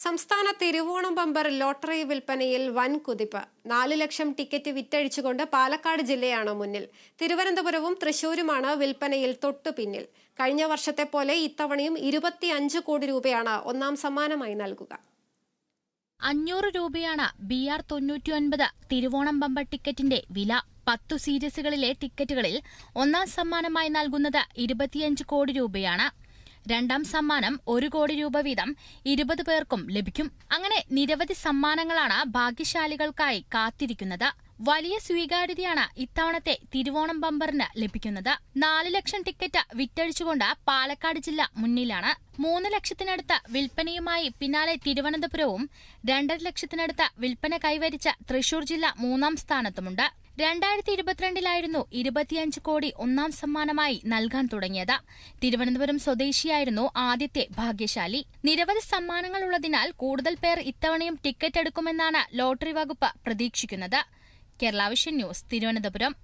സംസ്ഥാന Thiruvonam bumper lottery വിൽപ്പനയിൽ വൻ കുതിപ്പ് നാല് ലക്ഷം ടിക്കറ്റ് വിറ്റഴിച്ചുകൊണ്ട് പാലക്കാട് ജില്ലയാണ് മുന്നിൽ. തിരുവനന്തപുരവും തൃശൂരുമാണ് വിൽപ്പനയിൽ തൊട്ടു പിന്നിൽ. കഴിഞ്ഞ വർഷത്തെ പോലെ ഇത്തവണയും ഇരുപത്തിയഞ്ച് കോടി രൂപയാണ് ഒന്നാം സമ്മാനമായി നൽകുക. അഞ്ഞൂറ് രൂപയാണ് ബി ആർ തൊണ്ണൂറ്റിയൊൻപത് തിരുവോണം ബമ്പർ ടിക്കറ്റിന്റെ വില. പത്തു സീരീസുകളിലെ ടിക്കറ്റുകളിൽ ഒന്നാം സമ്മാനമായി നൽകുന്നത് ഇരുപത്തിയഞ്ച് കോടി രൂപയാണ്. രണ്ടാം സമ്മാനം ഒരു കോടി രൂപ വീതം ഇരുപത് പേർക്കും ലഭിക്കും. അങ്ങനെ നിരവധി സമ്മാനങ്ങളാണ് ഭാഗ്യശാലികൾക്കായി കാത്തിരിക്കുന്നത്. വലിയ സ്വീകാര്യതയാണ് ഇത്തവണത്തെ തിരുവോണം ബമ്പറിന് ലഭിക്കുന്നത്. നാല് ലക്ഷം ടിക്കറ്റ് വിറ്റഴിച്ചുകൊണ്ട് പാലക്കാട് ജില്ല മുന്നിലാണ്. മൂന്ന് ലക്ഷത്തിനടുത്ത വിൽപ്പനയുമായി പിന്നാലെ തിരുവനന്തപുരവും രണ്ടര ലക്ഷത്തിനടുത്ത വിൽപ്പന കൈവരിച്ച തൃശൂർ ജില്ല മൂന്നാം സ്ഥാനത്തുമുണ്ട്. രണ്ടായിരത്തി ഇരുപത്തിരണ്ടിലായിരുന്നു ഇരുപത്തിയഞ്ച് കോടി ഒന്നാം സമ്മാനമായി നൽകാൻ തുടങ്ങിയത്. തിരുവനന്തപുരം സ്വദേശിയായിരുന്നു ആദ്യത്തെ ഭാഗ്യശാലി. നിരവധി സമ്മാനങ്ങൾ ഉള്ളതിനാൽ കൂടുതൽ പേർ ഇത്തവണയും ടിക്കറ്റ് എടുക്കുമെന്നാണ് ലോട്ടറി വകുപ്പ് പ്രതീക്ഷിക്കുന്നത്. Kerala vision news Thiruvananthapuram.